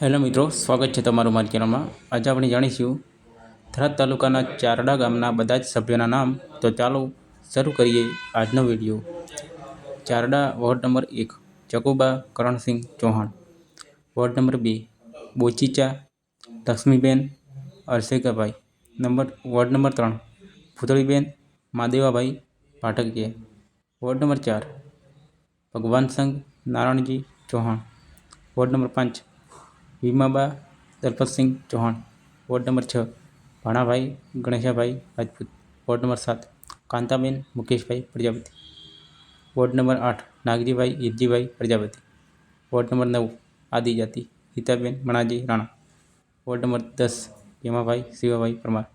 Hello મિત્રો, સ્વાગત છે તમારું મારી ચેનલમાં. આજે આપણે જાણીશું, થરાદ તાલુકાના ચારડા ગામના બધા જ સભ્યોના નામ. તો ચાલો શરૂ કરીએ આજનો વીડિયો. ચારડા, વોર્ડ નંબર એક ચકુબા કરણસિંહ ચૌહાણ. વોર્ડ નંબર બે, Bochicha, Laxmiben Arsekabhai number, ward number ત્રણ ભૂતળીબેન માદેવાભાઈ પાઠકિયા વોર્ડ નંબર ચાર, ભગવાન સંઘ નારાયણજી ચૌહાણ. વોર્ડ નંબર પાંચ ભીમાબા દલપતસિંહ ચૌહાણ વોર્ડ નંબર છ ભાણાભાઈ ગણેશાભાઈ રાજપૂત વોર્ડ નંબર સાત કાંતાબેન મુકેશભાઈ પ્રજાપતિ વોર્ડ નંબર આઠ નાગજીભાઈ હિરજીભાઈ પ્રજાપતિ વોર્ડ નંબર નવ આદિજાતિ હિતાબેન મણાજી રાણા વોર્ડ નંબર દસ ભીમાભાઈ શિવાભાઈ પરમાર